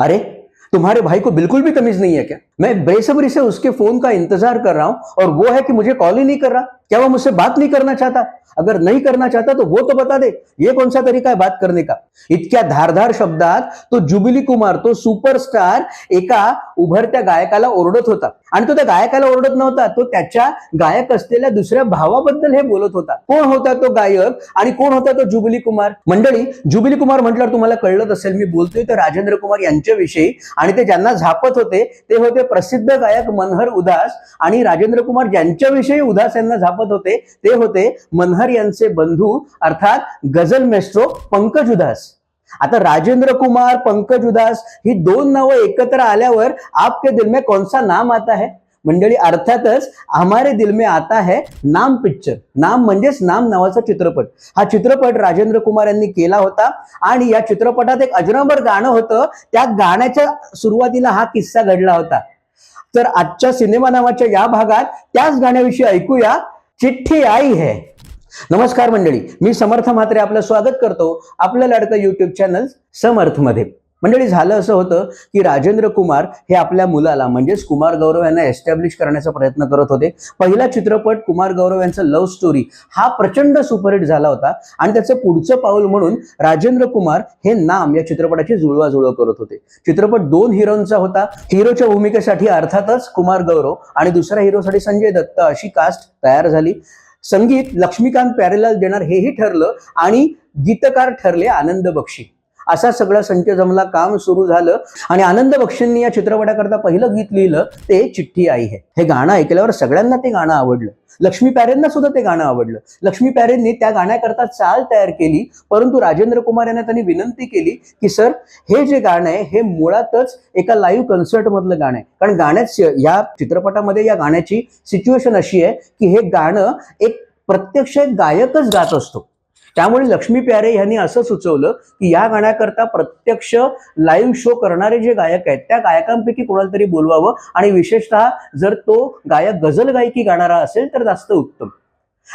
अरे तुम्हारे भाई को बिल्कुल भी तमीज नहीं है क्या? मैं बेसब्री से उसके फोन का इंतजार कर रहा हूं और वो है कि मुझे कॉल ही नहीं कर रहा। क्या वो मुझसे बात नहीं करना चाहता? अगर नहीं करना चाहता तो वो तो बता दे। ये कौन सा तरीका है बात करने का? इतक्या धारधार शब्दात तो जुबिली कुमार तो सुपरस्टार एका उभरत्या गायकाला ओरडत होता. आणि तो त्या गायकाला ओरडत नव्हता तो त्याच्या गायक असलेल्या दुसऱ्या भावाबद्दल हे बोलत होता. कोण होता तो गायक आणि कोण होता तो जुबिली कुमार? मंडळी जुबिली कुमार म्हटल्यावर तुम्हाला कळलंच असेल मी बोलतोय तर राजेंद्र कुमार यांच्याविषयी. आणि ते ज्यांना झापत होते ते होते प्रसिद्ध गायक मनहर उदास आणि राजेंद्र कुमार ज्यांच्याविषयी उदास यांना झापत होते ते होते मनहर यांचे बंधू अर्थात गझल मेस्ट्रो पंकज उदास आता राजेंद्र कुमार पंकज उदास ही दोन नावं एकत्र आल्यावर आपके दिल में कौन सा नाम आता है? मंडळी अर्थातच हमारे दिल में आता है नाम पिक्चर नाम म्हणजेच नाम नावाचा चित्रपट. हा चित्रपट राजेंद्र कुमार यांनी केला होता आणि या चित्रपटात एक अजरांबर गाणं होतं. त्या गाण्याच्या सुरुवातीला हा किस्सा घडला होता. तर आजच्या सिनेमा नावाच्या या भागात त्याच गाण्याविषयी ऐकूया. चिठ्ठी आई है. नमस्कार मंडळी मी समर्थ म्हात्रे आपलं स्वागत करतो आपलं लाडकं युट्यूब चॅनल समर्थमध्ये मंडळी झालं असं होतं की राजेंद्र कुमार हे आपल्या मुलाला म्हणजेच कुमार गौरव यांना एस्टॅब्लिश करण्याचा प्रयत्न करत होते. पहिला चित्रपट कुमार गौरव यांचा लव्ह स्टोरी हा प्रचंड सुपरहिट झाला होता आणि त्याचं पुढचं पाऊल म्हणून राजेंद्र कुमार हे नाम या चित्रपटाची जुळवाजुळव करत होते. चित्रपट दोन हिरोंचा होता. हिरोच्या भूमिकेसाठी अर्थातच कुमार गौरव आणि दुसऱ्या हिरोसाठी संजय दत्त अशी कास्ट तयार झाली. संगीत लक्ष्मीकांत प्यारेलाल देणार हेही ठरलं आणि गीतकार ठरले आनंद बक्षी. असा सगळा संच जमला काम सुरू झालं. आणि आनंद बक्षींनी या चित्रपटाकरता पहिलं गीत लिहिलं ते चिठ्ठी आई है. हे गाणं ऐकल्यावर सगळ्यांना ते गाणं आवडलं. लक्ष्मी प्यारेंना सुद्धा ते गाणं आवडलं. लक्ष्मी प्यारेंनी त्या गाण्याकरता चाल तयार केली परंतु राजेंद्र कुमार यांना त्यांनी विनंती केली की सर हे जे गाणं आहे हे मुळातच एका लाईव्ह कन्सर्ट मधलं गाणं आहे. कारण गाण्याचं या चित्रपटामध्ये या गाण्याची सिच्युएशन अशी आहे की हे गाणं एक प्रत्यक्ष गायकच गात असतो. त्यामुळे लक्ष्मी प्यारे यांनी असं सुचवलं की या गाण्याकरता प्रत्यक्ष लाईव्ह शो करणारे जे गायक आहेत त्या गायकांपैकी कोणाला तरी बोलवावं आणि विशेषतः जर तो गायक गझल गायकी गाणारा असेल तर जास्त उत्तम.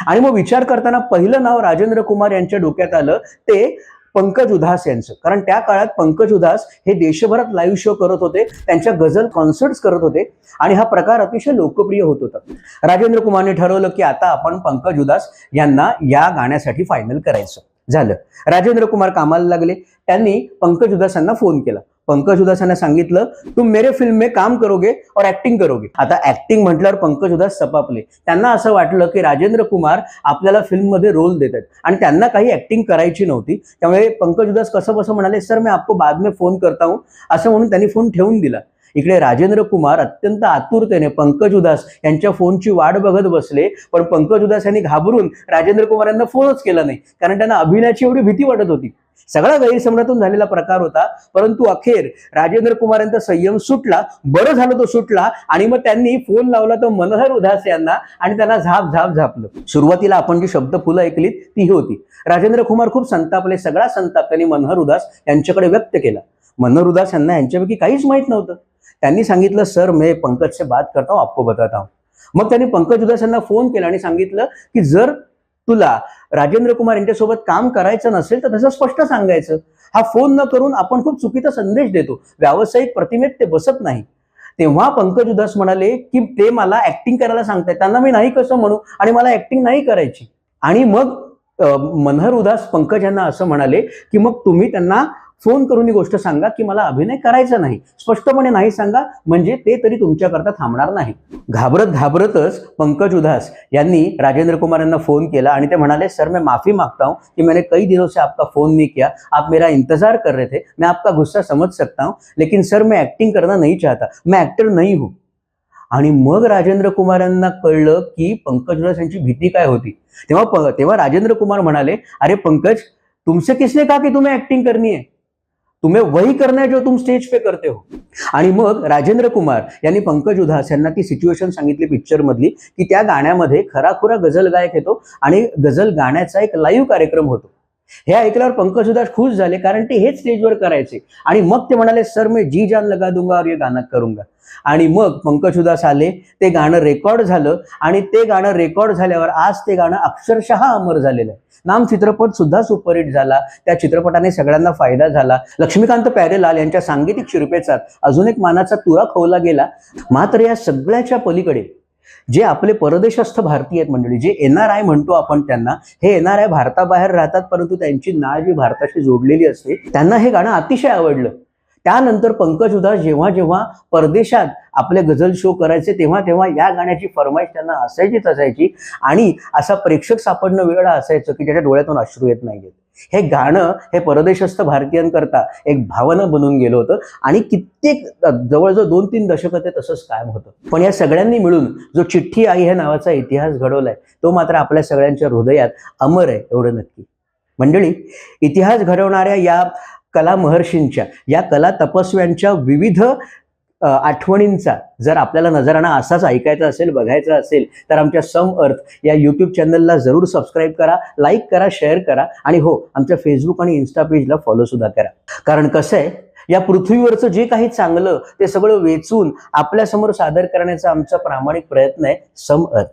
आणि मग विचार करताना पहिलं नाव राजेंद्र कुमार यांच्या डोक्यात आलं ते पंकज उधास यांचं. कारण त्या काळात पंकज उधास हे देशभरात लाईव्ह शो करत होते त्यांच्या गझल कॉन्सर्ट्स करत होते आणि हा प्रकार अतिशय लोकप्रिय होत होता. राजेंद्र कुमारने ठरवलं की आता आपण पंकज उदास यांना या गाण्यासाठी फायनल करायचं. झालं. राजेंद्र कुमार कामाला लागले. त्यांनी पंकज उदासांना फोन केला. पंकज उदासांना सांगितलं तुम मेरे फिल्म में काम करोगे और ऍक्टिंग करोगे. आता ऍक्टिंग म्हटल्यावर पंकज उदास सपापले. त्यांना असं वाटलं की राजेंद्र कुमार आपल्याला फिल्ममध्ये रोल देत आहेत. आणि त्यांना काही ऍक्टिंग करायची नव्हती. त्यामुळे पंकज उदास कसं कसं म्हणाले सर मी आपको बाद में फोन करता हूं. असं म्हणून त्यांनी फोन ठेवून दिला. इकडे राजेंद्र कुमार अत्यंत आतुरतेने पंकज उदास यांच्या फोनची वाट बघत बसले. पण पंकज उदास यांनी घाबरून राजेंद्र कुमार यांना फोनच केला नाही. कारण त्यांना अभिनयाची एवढी भीती वाटत होती. सगळा गैरसमजातून झालेला प्रकार होता. परंतु अखेर राजेंद्र कुमार यांचा संयम सुटला. बरं झालं तो सुटला आणि मग त्यांनी फोन लावला तो मनोहर उदास यांना आणि त्यांना झाप झाप झापलं. सुरुवातीला आपण जी शब्द फुलं ऐकलीत ती ही होती. राजेंद्र कुमार खूप संतापले. सगळा संताप त्यांनी मनोहर उदास यांच्याकडे व्यक्त केला. मनोहर उदास यांना यांच्यापैकी काहीच माहीत नव्हतं. त्यांनी सांगितलं सर मैं पंकज से बात करता हूं आपको बताता हूं. मग त्यांनी पंकज उदास यांना फोन केला आणि सांगितलं की जर तुला राजेंद्र कुमार यांच्यासोबत काम करायचं नसेल तर तसं स्पष्ट सांगायचं. हा फोन न करून आपण खूप चुकीचा संदेश देतो. व्यावसायिक प्रतिमेत ते बसत नाही. तेव्हा पंकज उदास म्हणाले की ते मला ऍक्टिंग करायला सांगताय त्यांना मी नाही कसं म्हणू? आणि मला ऍक्टिंग नाही करायची. आणि मग मनहर उदास पंकज यांना असं म्हणाले की मग तुम्ही त्यांना फोन करून ही गोष्ट सांगा की मला अभिनय करायचा नाही. स्पष्टपणे नाही सांगा म्हणजे ते तरी तुमच्याकरता थांबणार नाही. घाबरत घाबरतच पंकज उदास यांनी राजेंद्र कुमार यांना फोन केला आणि ते म्हणाले सर मैं माफी मागता हूँ कि मैंने कई दिनों से आपका फोन नहीं किया. आप मेरा इंतजार कर रहे थे. मैं आपका गुस्सा समझ सकता हूँ लेकिन सर मैं एक्टिंग करना नहीं चाहता. मैं एक्टर नहीं हूँ. आणि मग राजेंद्र कुमार यांना कळलं की पंकज उदास यांची भीती काय होती. तेव्हा तेव्हा राजेंद्र कुमार म्हणाले अरे पंकज तुमसे किसने कहा कि तुम्हें एक्टिंग करनी है? तुम्ही वही करना है जो तुम स्टेज पे करते हो. आणि मग राजेंद्र कुमार यांनी पंकज उधास यांना ती सिच्युएशन सांगितली पिक्चर मधली की त्या गाण्यामध्ये खराखुरा गझल गायक येतो आणि गझल गाण्याचा एक लाईव्ह कार्यक्रम होतो. हे ऐकल्यावर पंकज उदास खुश झाले कारण ते हेच स्टेजवर करायचे. आणि मग ते म्हणाले सर मी जी जान लगा दूंगा और ये गाणं करूंगा. आणि मग पंकज उदास आले ते गाणं रेकॉर्ड झालं आणि ते गाणं रेकॉर्ड झाल्यावर आज ते गाणं अक्षरशः अमर झालेलं आहे. नाम चित्रपट सुद्धा सुपरहिट झाला त्या चित्रपटाने सगळ्यांना फायदा झाला. लक्ष्मीकांत प्यारेलाल यांच्या सांगीतिक शिरपेचात अजून एक मानाचा तुरा खोवला गेला. मात्र या सगळ्याच्या पलीकडे जे आपले परदेशस्थ भारतीय आहेत मंडळी जे एन आर आय म्हणतो आपण त्यांना हे एन आर आय भारताबाहेर राहतात परंतु त्यांची नाळ जी भारताशी जोडलेली असते त्यांना हे गाणं अतिशय आवडलं. त्यानंतर पंकज उधास जेव्हा जेव्हा परदेशात आपले गझल शो करायचे तेव्हा तेव्हा या गाण्याची फरमाईश त्यांना असायचीच असायची. आणि असा प्रेक्षक सापडणं वेळ असायचं की ज्याच्या डोळ्यातून अश्रू येत नाहीयेत. हे गाणं हे परदेशस्थ भारतीयांकरता एक भावना बनून गेलं होतं. आणि कित्येक जवळजवळ दोन तीन दशकं ते तसंच कायम होतं. पण या सगळ्यांनी मिळून जो चिठ्ठी आई ह्या नावाचा इतिहास घडवलाय तो मात्र आपल्या सगळ्यांच्या हृदयात अमर आहे एवढं नक्की. मंडळी इतिहास घडवणाऱ्या या कला महर्षींच्या या कला तपस्व्यांच्या विविध आठवणींचा जर आपल्याला नजराणा असाच ऐकायचा असेल बघायचा असेल तर आमच्या सम अर्थ या यूट्यूब चॅनलला जरूर सबस्क्राईब करा लाईक करा शेअर करा आणि हो आमच्या फेसबुक आणि इन्स्टा पेजला फॉलो सुद्धा करा. कारण कसं आहे या पृथ्वीवरचं जे काही चांगलं ते सगळं वेचून आपल्यासमोर सादर करण्याचा आमचा प्रामाणिक प्रयत्न आहे सम अर्थ.